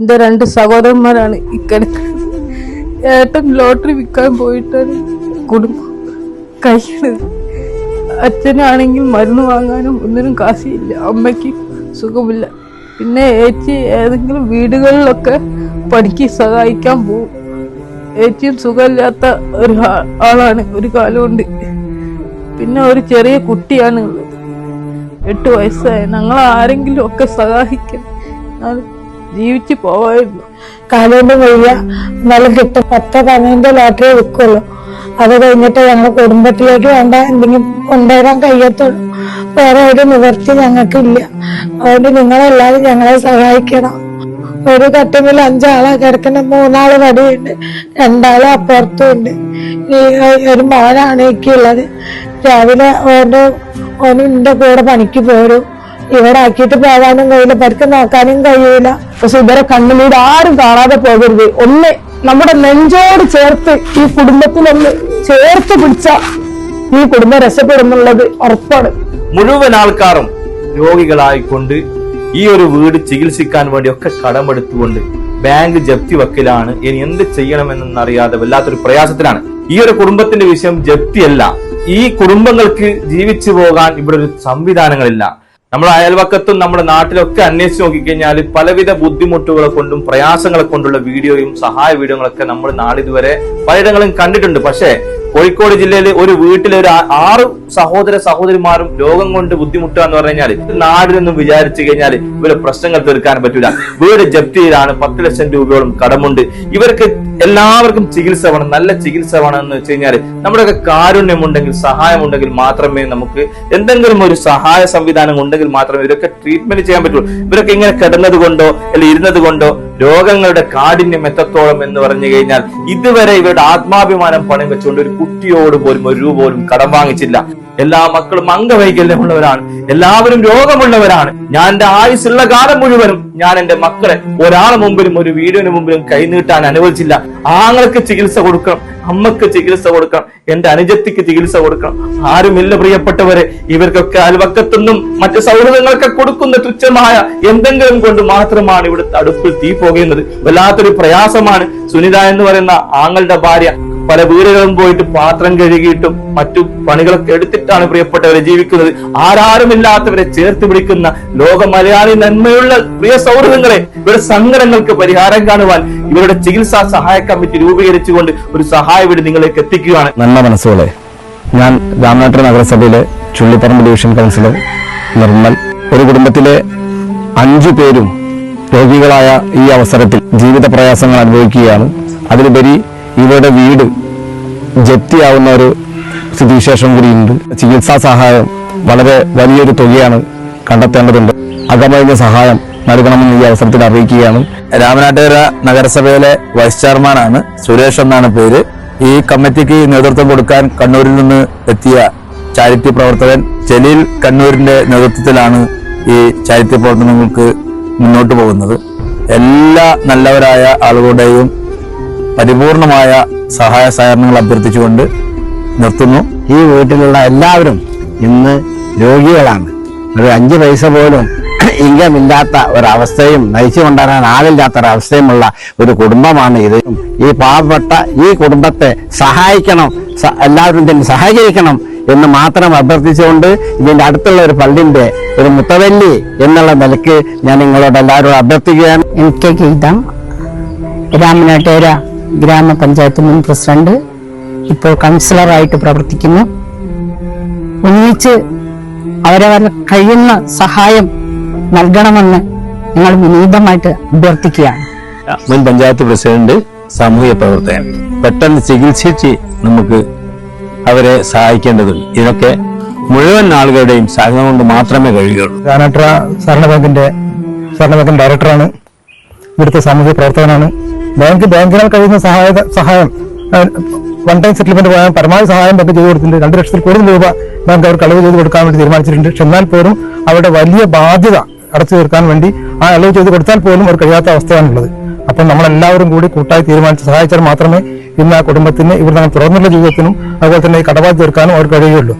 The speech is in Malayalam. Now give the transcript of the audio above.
എന്റെ രണ്ട് സഹോദരന്മാരാണ് ഇക്കിടക്കുന്നത് ഏട്ടൻ ലോട്ടറി വിൽക്കാൻ പോയിട്ടാണ് കുടുംബം കഴിയണത് അച്ഛനാണെങ്കിൽ മരുന്ന് വാങ്ങാനും ഒന്നിനും കാശിയില്ല. അമ്മയ്ക്ക് സുഖമില്ല. പിന്നെ ഏച്ചി ഏതെങ്കിലും വീടുകളിലൊക്കെ പണിക്ക് സഹായിക്കാൻ പോകും ഏച്ചിയും സുഖമില്ലാത്ത ഒരു ആളാണ് ഒരു കാലമുണ്ട്. പിന്നെ ഒരു ചെറിയ കുട്ടിയാണ് ഉള്ളത് എട്ട് വയസ്സായ. ഞങ്ങൾ ആരെങ്കിലും ഒക്കെ സഹായിക്കണം ജീവിച്ചു പോവായിരുന്നു. കാലുകൊണ്ട് വയ്യ. എന്നാലും കിട്ടും. പത്ത് പതിനഞ്ച് ലോട്ടറി വിൽക്കുള്ളൂ. അത് കഴിഞ്ഞിട്ട് ഞങ്ങൾ കുടുംബത്തിലേക്ക് വേണ്ട എന്തെങ്കിലും കൊണ്ടുവരാൻ കഴിയത്തുള്ളൂ. വേറെ ഒരു നിവർത്തി ഞങ്ങൾക്കില്ല. അതുകൊണ്ട് നിങ്ങളെല്ലാവരും ഞങ്ങളെ സഹായിക്കണം. ഒരു കട്ടിമിൽ അഞ്ചാളാ കിടക്കുന്ന. മൂന്നാൾ വടിയുണ്ട്. രണ്ടാൾ അപ്പുറത്തും ഉണ്ട് ഈ ഒരു മോനാണ് എനിക്കുള്ളത്. രാവിലെ ഓരോ ഓനും കൂടെ പണിക്ക് പോരും. ഇവിടെ ആക്കിയിട്ട് പോകാനും കഴിയില്ല പരിക്ക് നോക്കാനും കഴിയില്ല പക്ഷെ ഇവരെ കണ്ണുനീര് ആരും കാണാതെ പോകരുത്. ഒന്ന് നമ്മുടെ നെഞ്ചോട് ചേർത്ത് ഈ കുടുംബത്തിലൊന്ന് ചേർത്ത് പിടിച്ച ഈ കുടുംബം രക്ഷപ്പെടുന്നുള്ളത് ഉറപ്പാണ്. മുഴുവൻ ആൾക്കാരും രോഗികളായിക്കൊണ്ട് ഈ ഒരു വീട് ചികിത്സിക്കാൻ വേണ്ടി ഒക്കെ കടമെടുത്തുകൊണ്ട് ബാങ്ക് ജപ്തി വക്കിലാണ്. ഇനി എന്ത് ചെയ്യണമെന്നറിയാതെ വല്ലാത്തൊരു പ്രയാസത്തിലാണ്. ഈ ഒരു കുടുംബത്തിന്റെ വിഷയം ജപ്തിയല്ല. ഈ കുടുംബങ്ങൾക്ക് ജീവിച്ചു പോകാൻ ഇവിടെ ഒരു സംവിധാനങ്ങളില്ല. നമ്മുടെ അയൽവക്കത്തും നമ്മുടെ നാട്ടിലൊക്കെ അന്വേഷിച്ച് നോക്കിക്കഴിഞ്ഞാൽ പലവിധ ബുദ്ധിമുട്ടുകളെ കൊണ്ടും പ്രയാസങ്ങളെ കൊണ്ടുള്ള വീഡിയോയും സഹായ വീഡിയോകളൊക്കെ നമ്മൾ നാളിതുവരെ പലയിടങ്ങളും കണ്ടിട്ടുണ്ട്. പക്ഷേ കോഴിക്കോട് ജില്ലയിൽ ഒരു വീട്ടിലെ ഒരു ആറ് സഹോദര സഹോദരിമാരും രോഗം കൊണ്ട് ബുദ്ധിമുട്ടുക എന്ന് പറഞ്ഞു കഴിഞ്ഞാൽ നാടിനൊന്നും വിചാരിച്ചു കഴിഞ്ഞാൽ ഇവരെ പ്രശ്നങ്ങൾ തീർക്കാൻ പറ്റൂല. വീട് ജപ്തിയിലാണ് പത്ത് ലക്ഷം രൂപയോളം കടമുണ്ട്. ഇവർക്ക് എല്ലാവർക്കും ചികിത്സ വേണം നല്ല ചികിത്സ വേണം എന്ന് വെച്ച് കഴിഞ്ഞാൽ നമ്മുടെയൊക്കെ കാരുണ്യമുണ്ടെങ്കിൽ സഹായമുണ്ടെങ്കിൽ മാത്രമേ നമുക്ക് എന്തെങ്കിലും ഒരു സഹായ സംവിധാനം ഉണ്ടെങ്കിൽ മാത്രമേ ഇവരൊക്കെ ട്രീറ്റ്മെന്റ് ചെയ്യാൻ പറ്റുള്ളൂ. ഇവരൊക്കെ ഇങ്ങനെ കിടന്നത് കൊണ്ടോ അല്ലെങ്കിൽ ഇരുന്നത് കൊണ്ടോ രോഗങ്ങളുടെ കാഠിന്യം എത്രത്തോളം എന്ന് പറഞ്ഞു കഴിഞ്ഞാൽ ഇതുവരെ ഇവരുടെ ആത്മാഭിമാനം പണി വെച്ചുകൊണ്ട് ഒരു കുട്ടിയോട് പോലും ഒരു രൂപ പോലും കടം വാങ്ങിച്ചില്ല. എല്ലാ മക്കളും അംഗവൈകല്യമുള്ളവരാണ്. എല്ലാവരും രോഗമുള്ളവരാണ്. ഞാൻ എന്റെ ആയുസ്സുള്ള കാലം മുഴുവനും ഞാൻ എന്റെ മക്കളെ ഒരാളെ മുമ്പിലും ഒരു വീടിന് മുമ്പിലും കൈനീട്ടാൻ അനുവദിച്ചില്ല. ആങ്ങൾക്ക് ചികിത്സ കൊടുക്കണം. അമ്മയ്ക്ക് ചികിത്സ കൊടുക്കണം. എന്റെ അനുജത്തിക്ക് ചികിത്സ കൊടുക്കണം. ആരുമില്ല പ്രിയപ്പെട്ടവരെ ഇവർക്കൊക്കെ അയൽവക്കത്തുനിന്നും മറ്റു സൗഹൃദങ്ങളൊക്കെ കൊടുക്കുന്ന തുച്ഛമായ എന്തെങ്കിലും കൊണ്ട് മാത്രമാണ് ഇവിടുത്തെ അടുപ്പിൽ തീ പോകുന്നത് വല്ലാത്തൊരു പ്രയാസമാണ്. സുനിത എന്ന് പറയുന്ന ആങ്ങളുടെ ഭാര്യ പല വീടുകളും പോയിട്ട് പാത്രം കഴുകിയിട്ടും മറ്റു പണികളൊക്കെ എടുത്തിട്ടാണ് പ്രിയപ്പെട്ടവരെ ജീവിക്കുന്നത്. ആരാരുമില്ലാത്തവരെ ചേർത്ത് പിടിക്കുന്ന ലോക മലയാളി നന്മയുള്ള പ്രിയ സൗഹൃദങ്ങളെ ഇവരുടെ സങ്കടങ്ങൾക്ക് പരിഹാരം കാണുവാൻ ഇവരുടെ ചികിത്സാ സഹായ കമ്മിറ്റി രൂപീകരിച്ചുകൊണ്ട് ഒരു സഹായ വീട് നിങ്ങളിലേക്ക് എത്തിക്കുകയാണ്. നല്ല മനസ്സുകളെ. ഞാൻ രാമനാട്ടൂർ നഗരസഭയിലെ ചുള്ളിപ്പറമ്പ് ഡിവിഷൻ കൗൺസിലർ നിർമ്മൽ. ഒരു കുടുംബത്തിലെ അഞ്ചു പേരും രോഗികളായ ഈ അവസരത്തിൽ ജീവിത പ്രയാസങ്ങൾ അനുഭവിക്കുകയാണ്. അതിലുപരി ഇവരുടെ വീട് ജപ്തിയാവുന്ന ഒരു സ്ഥിതിവിശേഷം കൂടിയുണ്ട്. ചികിത്സാ സഹായം വളരെ വലിയൊരു തുകയാണ് കണ്ടെത്തേണ്ടതുണ്ട്. അകമഴിഞ്ഞ സഹായം നൽകണമെന്ന് ഈ അവസരത്തിൽ അറിയിക്കുകയാണ്. രാമനാട്ടുകര നഗരസഭയിലെ വൈസ് ചെയർമാനാണ് സുരേഷ് എന്നാണ് പേര്. ഈ കമ്മിറ്റിക്ക് നേതൃത്വം കൊടുക്കാൻ കണ്ണൂരിൽ നിന്ന് എത്തിയ ചാരിറ്റി പ്രവർത്തകൻ ജലീൽ കണ്ണൂരിന്റെ നേതൃത്വത്തിലാണ് ഈ ചാരിറ്റി പ്രവർത്തനങ്ങൾക്ക് മുന്നോട്ട് പോകുന്നത്. എല്ലാ നല്ലവരായ ആളുകളുടെയും പരിപൂർണമായ സഹായ സഹകരണങ്ങൾ അഭ്യർത്ഥിച്ചുകൊണ്ട് നിർത്തുന്നു. ഈ വീട്ടിലുള്ള എല്ലാവരും ഇന്ന് രോഗികളാണ്. ഒരു അഞ്ച് പൈസ പോലും ഇൻകം ഇല്ലാത്ത ഒരവസ്ഥയും നയിച്ചു കൊണ്ടുവരാൻ ആളില്ലാത്ത ഒരവസ്ഥയുമുള്ള ഒരു കുടുംബമാണ് ഇത്. ഈ പാവപ്പെട്ട ഈ കുടുംബത്തെ സഹായിക്കണം എല്ലാവരും തന്നെ സഹകരിക്കണം എന്ന് മാത്രം അഭ്യർത്ഥിച്ചുകൊണ്ട് ഇതിന്റെ അടുത്തുള്ള ഒരു പള്ളിന്റെ ഒരു മുത്തവല്ലി എന്നുള്ള നിലയ്ക്ക് ഞാൻ നിങ്ങളോട് എല്ലാവരോടും അഭ്യർത്ഥിക്കുകയാണ്. എനിക്ക് ഗീതം രാമനാട്ടേര ഗ്രാമപഞ്ചായത്ത് മുൻ പ്രസിഡന്റ് ഇപ്പോൾ കൗൺസിലറായിട്ട് പ്രവർത്തിക്കുന്നു. ഒന്നിച്ച് അവരവർ കഴിയുന്ന സഹായം നൽകണമെന്ന് ഞങ്ങൾ വിനീതമായിട്ട് അഭ്യർത്ഥിക്കുകയാണ്. മുൻ പഞ്ചായത്ത് പ്രസിഡന്റ് സാമൂഹ്യ പ്രവർത്തകൻ. പെട്ടെന്ന് ചികിത്സിച്ച് നമുക്ക് അവരെ സഹായിക്കേണ്ടതുണ്ട്. ഇതൊക്കെ മുഴുവൻ ആളുകളുടെയും സഹകരണം കൊണ്ട് മാത്രമേ കഴിയുകയുള്ളൂ. രാനാട്ര സഹകരണ ബാങ്കിന്റെ സഹകരണ ബാങ്കിന്റെ ഡയറക്ടറാണ് ഇവിടുത്തെ സാമൂഹ്യ പ്രവർത്തകനാണ്. ബാങ്ക് ബാങ്കിനാൽ കഴിയുന്ന സഹായ സഹായം വൺ ടൈം സെറ്റിൽമെന്റ് പോയാൽ പരമാവധി സഹായം ബാങ്ക് ചെയ്തു കൊടുത്തിട്ടുണ്ട്. രണ്ട് ലക്ഷത്തിൽ കൂടുതൽ രൂപ ബാങ്ക് അവർ കളവ് ചെയ്ത് കൊടുക്കാൻ വേണ്ടി തീരുമാനിച്ചിട്ടുണ്ട്. പക്ഷെ എന്നാൽ പോലും അവരുടെ വലിയ ബാധ്യത അടച്ചു തീർക്കാൻ വേണ്ടി ആ അളവ് ചെയ്ത് കൊടുത്താൽ പോലും അവർ കഴിയാത്ത അവസ്ഥയാണുള്ളത്. അപ്പം നമ്മളെല്ലാവരും കൂടി കൂട്ടായി തീരുമാനിച്ച് സഹായിച്ചാൽ മാത്രമേ ഇന്ന് ആ കുടുംബത്തിന് ഇവിടെ തുടർന്നുള്ള ജീവിതത്തിനും അതുപോലെ തന്നെ കടബാധ തീർക്കാനും അവർ കഴിയുകയുള്ളൂ.